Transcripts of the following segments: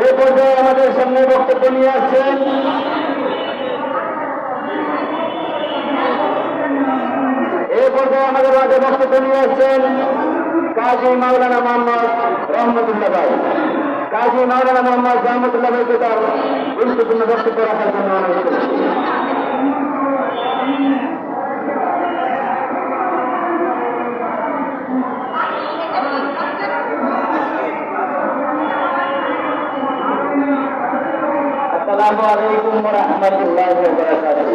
এই পর্যায়ে আমাদের সামনে বক্তব্য নিয়ে আসছেন এই পর্যায়ে আমাদের মাঝে বক্তব্য নিয়ে আসছেন কাজী মাওলানা মোহাম্মদ রহমতুল্লাহ ভাই। কাজী মাওলানা মোহাম্মদ রহমতুল্লাহ ভাইকে তার গুরুত্বপূর্ণ বক্তব্য রাখার জন্য অনুরোধ করছি। السلام عليكم ورحمة الله وبركاته.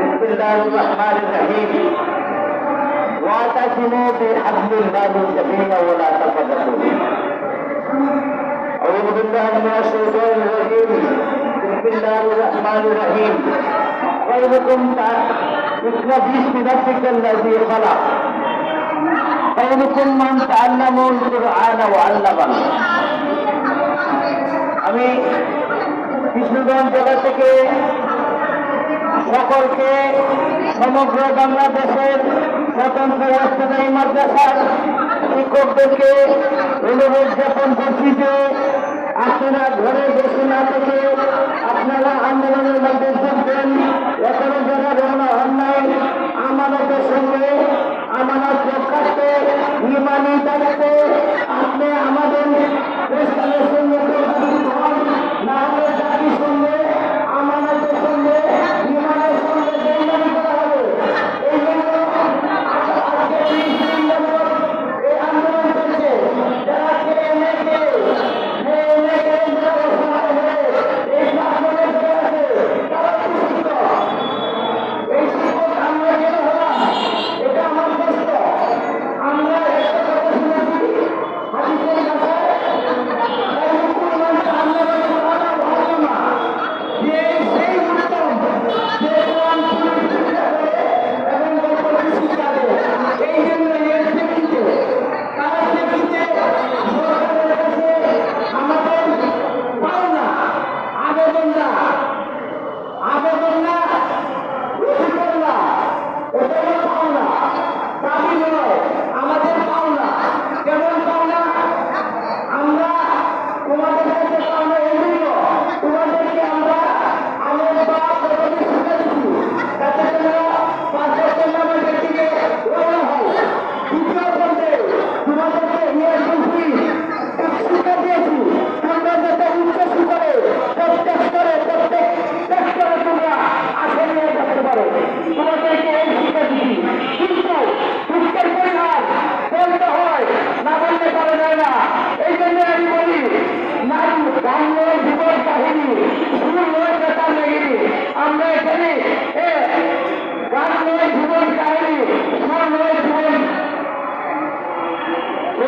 بسم الله الرحمن الرحيم. واعتصموا بحبل الله جميعا ولا تفرقوا. أعوذ بالله من الشيطان الرجيم. بسم الله الرحمن الرحيم. خيركم اقرأ باسم ربك الذي خلق. خيركم من تعلموا القرآن وعلمه. আমি কৃষ্ণগঞ্জ জেলা থেকে সকলকে সমগ্র বাংলাদেশের স্বতন্ত্র রাষ্ট্রদায়ী মাদ্রাসার শিক্ষকদেরকে অনুরোধ জ্ঞাপন করছি যে আপনারা ঘরে বসে না থেকে পারা যায় না। এই জন্য আমি বলি নাম গান নয় জীবন কাহিনী নয় বেতার লেগিনি আমরা এখানে গান নয় জীবন কাহিনী সুর নয় জীবন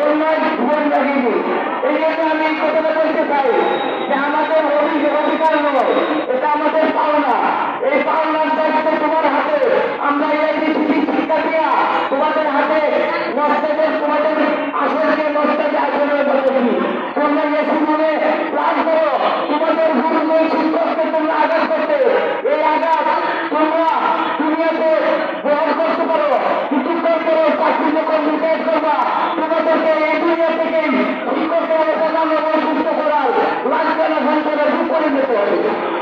ওনার জীবন লাগিনি এই জন্য আমি কথাটা বলতে চাই যে আমাদের অভিযোগ অধিকার নয়, এটা আমাদের সুস্থ করার লাগবে না নিতে হবে